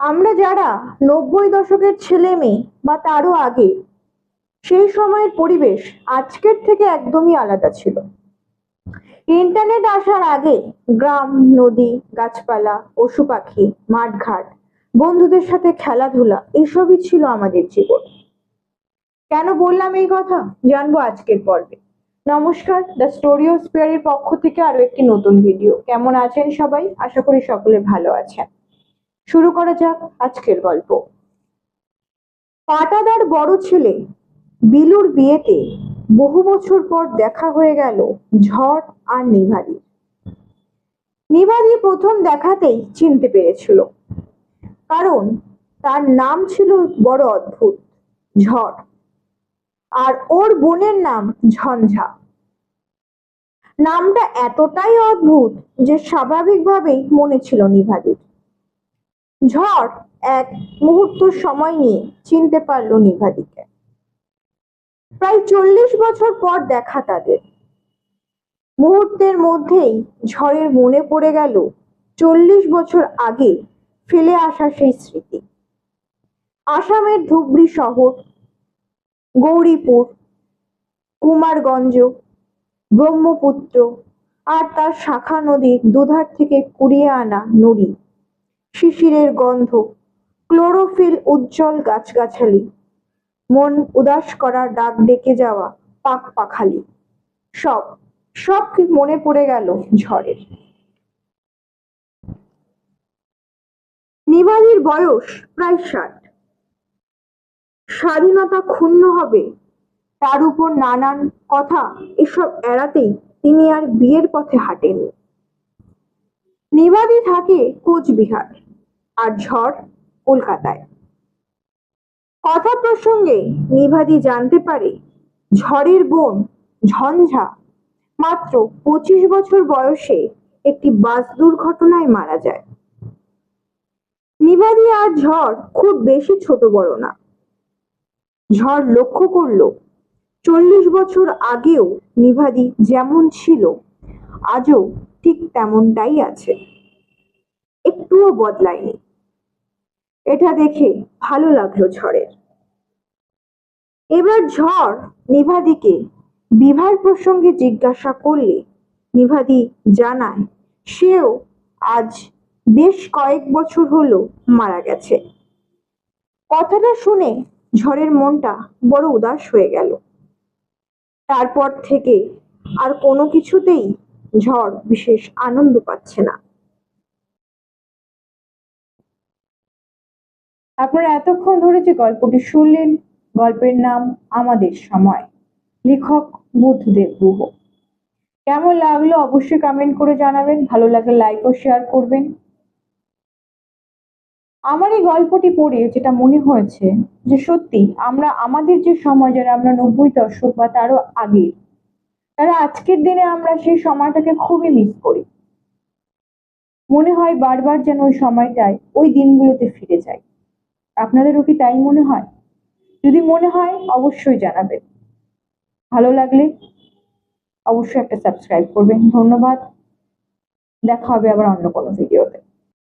আমরা যারা নব্বই দশকের ছেলে মেয়ে বা তারও আগে, সেই সময়ের পরিবেশ আজকের থেকে একদমই আলাদা ছিল। ইন্টারনেট আসার আগে গ্রাম, নদী, গাছপালা পশু পাখি মাঠঘাট, বন্ধুদের সাথে খেলাধুলা, এসবই ছিল আমাদের জীবন। কেন বললাম এই কথা? জানব আজকের পর্বে। নমস্কার দ্য স্টোরি অফ স্পেয়ারের পক্ষ থেকে আরও একটি নতুন ভিডিও কেমন আছেন সবাই? আশা করি সকলে ভালো আছেন। শুরু করা যাক আজকের গল্প। পাটাদার বড় ছেলে বিলুর বিয়েতে বহু বছর পর দেখা হয়ে গেল ঝড় আর নিভাদি নিভাদি প্রথম দেখাতেই চিনতে পেরেছিল, কারণ তার নাম ছিল বড় অদ্ভুত, ঝড়, আর ওর বোনের নাম ঝঞ্ঝা। নামটা এতটাই অদ্ভুত যে স্বাভাবিকভাবেই মনে ছিল নিভাদির ঝড় এক মুহূর্ত সময় নিয়ে চিনতে পারল নিভাদিকে। প্রায় চল্লিশ বছর পর দেখা তাদের। মুহূর্তের মধ্যেই ঝড়ের মনে পড়ে গেল চল্লিশ বছর আগে ফেলে আসা সেই স্মৃতি। আসামের ধুবড়ি শহর, গৌরীপুর, কুমারগঞ্জ, ব্রহ্মপুত্র আর তার শাখা নদীর দুধার থেকে কুড়িয়ে আনা নুড়ি। শিশিরের গন্ধ, ক্লোরোফিল উজ্জ্বল গাছগাছালি, মন উদাস করা ডাক ডেকে যাওয়া পাক পাখালি, সব সব কি মনে পড়ে গেল ঝড়ের। নিবালির বয়স প্রায় ষাট। স্বাধীনতা ক্ষুণ্ণ হবে, তার উপর নানান কথা এসব এড়াতেই তিনি আর বিয়ের পথে হাঁটেননি। নিবাদি থাকে কোচবিহার আর ঝড় কলকাতায়। কথা প্রসঙ্গে নিভাদি জানতে পারে, ঝড়ের বোন ঝঞ্ঝা মাত্র পঁচিশ বছর বয়সে একটি বাস দুর্ঘটনায় মারা যায়। নিভাদি আর ঝড় খুব বেশি ছোট বড় না। ঝড় লক্ষ্য করল, চল্লিশ বছর আগেও নিভাদি যেমন ছিল, আজও ঠিক তেমনটাই আছে। একটুও বদলায়নি। এটা দেখে ভালো লাগল ঝড়ের। এবার ঝড় নিভাদিকে বিভার প্রসঙ্গে জিজ্ঞাসা করলে নিভাদি জানায়, সেও আজ বেশ কয়েক বছর হলো মারা গেছে। কথাটা শুনে ঝড়ের মনটা বড় উদাস হয়ে গেল। তারপর থেকে আর কোনো কিছুতেই ঝড় বিশেষ আনন্দ পাচ্ছে না। আপনারা এতক্ষণ ধরে যে গল্পটি শুনলেন, গল্পের নাম আমাদের সময়। লেখক বুদ্ধদেব গুহ। কেমন লাগল অবশ্যই কমেন্ট করে জানাবেন, ভালো লাগলে লাইক ও শেয়ার করবেন। আমার এই গল্পটি পড়ে যেটা মনে হয়েছে যে সত্যি আমরা, আমাদের যে সময়, যারা আমরা নব্বই দশক বা তারও আগে তারা আজকের দিনে আমরা সেই সময়টাকে খুবই মিস করি। মনে হয় বারবার যেন ওই সময়টায় ওই দিনগুলোতে ফিরে যাই। আপনাদেরও কি তাই মনে হয়? যদি মনে হয়, অবশ্যই জানাবেন। ভালো লাগলে অবশ্যই একটা সাবস্ক্রাইব করবেন। ধন্যবাদ। দেখা হবে আবার অন্য কোনো ভিডিওতে